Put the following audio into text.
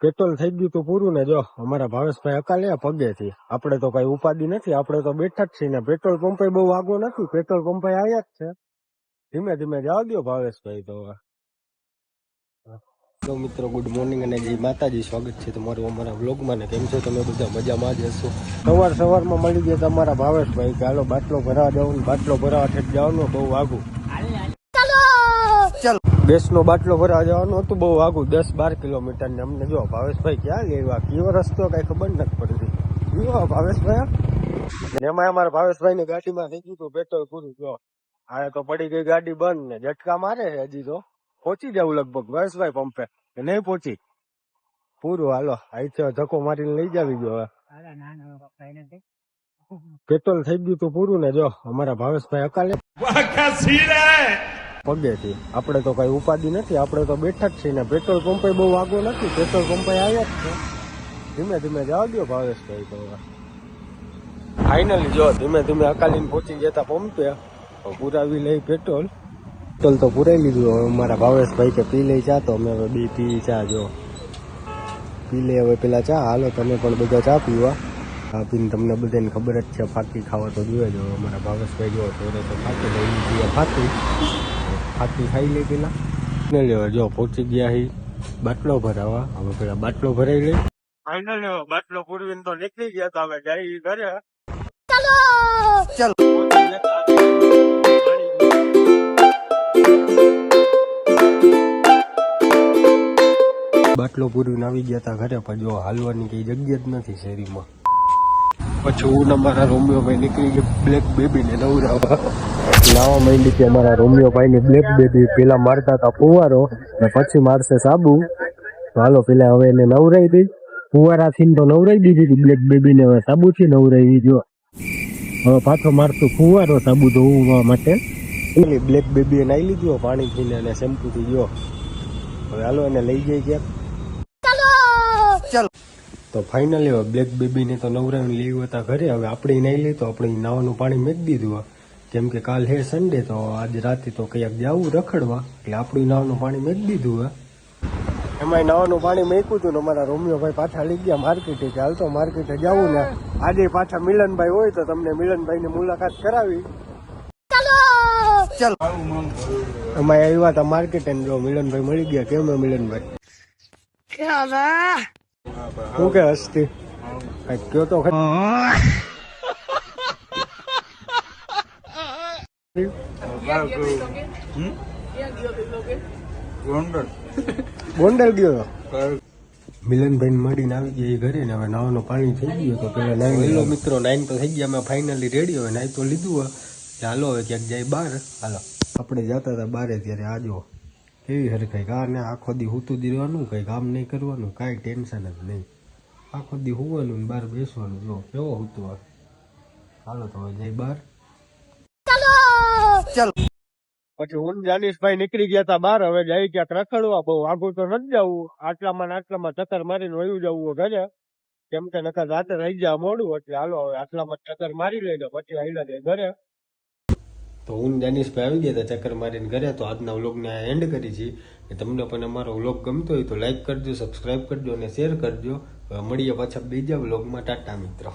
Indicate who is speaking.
Speaker 1: Petrol થઈ ગયું તું પૂરું ને જો અમારા ભાવેશભાઈ અકાલે પગેથી. આપણે તો કઈ ઉપાધિ નથી આપણે તો બેઠા જ છીએ ને. પેટ્રોલ પંપે બહુ આગો નથી પેટ્રોલ પંપે આયા જ છે. ધીમે ધીમે જવા દો ભાવેશભાઈ તો. તો મિત્રો ગુડ મોર્નિંગ અને જય માતાજી સ્વાગત છે તમારું અમારા વ્લોગમાં ને કેમ છો તમે બધા? મજામાં જ હશો? સવાર સવારમાં મળી ગયા તમારા ભાવેશભાઈ કે હાલો બાટલો ભરાવા જવું બાટલો ભરાવા ઠેક જવાનું બહુ આગું. ગેસનો બાટલો ભરાવા જવાનું હતું બહુ આગું દસ બાર કિલોમીટર ને અમને જો ભાવેશભાઈ ક્યાં લેવા કયો રસ્તો કઈ ખબર નથી પડતી. કયો ભાવેશભાઈ? એમાં અમારા ભાવેશભાઈ ની ગાડીમાં થઈ ગયું પેટ્રોલ પૂરું જો. આ તો પડી ગઈ ગાડી બંધ ને ઝટકા મારે છે હજી તો. પહોંચી જવું લગભગ ભાવેશભાઈ પંપે. નહીં પહોંચી. પૂરું હાલો. અહીંથી ધક્કો મારીને લઈ જાવી ગયો હવે. પેટ્રોલ થઈ ગયું તું પૂરું ને જો અમારા ભાવેશભાઈ અકાલે. પગેથી. આપણે તો કઈ ઉપાધિ નથી, આપણે તો બેઠા જ છીએ ને પેટ્રોલ પંપે બહુ આગો નથી પેટ્રોલ પંપે આવ્યા જ છે. ધીમે ધીમે જવા દો ભાવેશભાઈ તો. ફાઇનલી જો, ધીમે ધીમે અકાલીને પહોંચી જતા પંપે પુરાવી લઈ પેટ્રોલ પેટ્રોલ તો પુરાઈ લીધું, હવે મારા ભાવેશભાઈ કે પી લઈ ચા તો અમે હવે બી પી ચા જો. પી લે હવે પેલા ચા, હાલો તમે પણ બધા ચા પીવા. ચા પીને તમને બધાને ખબર જ છે ફાકી ખાવા તો જોઈએ જો. અમારા ભાવેશભાઈ જો તો તો ફાકી લઈ ફાકી. ફાકી ખાઈ લઈ પેલા ને લેવા જો પહોંચી ગયા હી. બાટલો ભરાવા. હવે પેલા બાટલો ભરાઈ લઈ. ફાઇનલ બાટલો પૂરવીને તો નીકળી ગયા તો હવે જઈ ઘરે. ચાલો! બાટલો પૂરીને આવી ગયા હતા ઘરે પણ જો હાલવાની કઈ જગ્યા જ નથી શેરીમાં. પછી હું ને રોમિયો ભાઈ નીકળી ગયો બ્લેક બેબીને નવરાવા. લાવવા માંડી કે અમારા રોમિયોભાઈ ની બ્લેક બેબી પેલા મારતા હતા ફુવારો ને પછી મારશે સાબુ. તો હાલો પેલા હવે એને નવરાઈ દઈ. ફુવારાથી તો નવરાઈ દીધી હતી બ્લેક બેબીને હવે સાબુથી નવરાવી જો હવે પાછો મારતું ફુવારો સાબુ ધોવા માટે. પેલી બ્લેક બેબીએ નાઈ લીધું પાણીથી પીને અને શેમ્પૂથી ગયો. હવે હાલો એને લઈ જઈ ક્યાંક. ચાલો. તો ફાઇનલી હવે બ્લેક બેબીને તો નવરાવીને લેવું હતા ઘરે. હવે આપણે નહીં લઈ તો આપણે નાવાનું પાણી મેં દીધું. કેમ કે કાલ હે સન્ડે તો આજ રાતે તો કયાક જવું રખડવા. એટલે આપણું નાવાનું પાણી મેં દીધું હોય એમાં નાવાનું પાણી મેક્યું હતું ને અમારા રોમિયોભાઈ પાછા લઈ ગયા માર્કેટે કે હાલ તો માર્કેટે જવું ને. આજે પાછા મિલનભાઈ હોય તો તમને મિલનભાઈની મુલાકાત કરાવી. ચાલો! એમાં આવ્યા હતા માર્કેટે ને જો મિલનભાઈ મળી ગયા. કેમ મિલનભાઈ? શું કે હસ્તી કયો તો. ગોંડલ ગયો. તો મિલનભાઈ મળીને આવી ગયા એ ઘરે ને હવે નાવાનું પાણી થઈ ગયું તો પેલા નાઈ મિત્રો નાઈન તો થઈ ગયા અમે ફાઇનલી રેડી હવે. નાઈ તો લીધું હોય હાલો હવે ક્યાંક જાય બહાર. હાલો. આપણે જતા હતા બારે ત્યારે આજો. કેવી હરખાઈ કારને આખો દી હુતું દી રહેવાનું કંઈ કામ નહીં કરવાનું કાંઈ ટેન્શન જ નહીં. આખો દી હોવાનું ને બહાર બેસવાનું જો કેવો હુતું હોય હાલો તો હવે જઈ બહાર. ચાલો! પછી હું ને જાનીશભાઈ નીકળી ગયા હતા બહાર હવે જાય ક્યાંક રખડવા બહુ આગળ તો નથી જવું. આટલામાં ને આટલામાં ચક્કર મારીને વયું જવું ઘરે. કેમ કે નકર રાતે રહી જા મોડું એટલે હાલો હવે આટલામાં ચક્કર મારી લઈ લો પછી હાલ્યા જાય ઘરે. તો હું ને જાનીશભાઈ આવી ગયા હતા ચક્કર મારીને ઘરે, તો આજના વ્લોગને એન્ડ કરી છે. કે તમને પણ અમારો વ્લોગ ગમતો હોય તો લાઈક કરજો સબસ્ક્રાઈબ કરજો અને શેર કરજો. મળીએ પાછા બીજા વ્લોગમાં. ટાટા મિત્રો.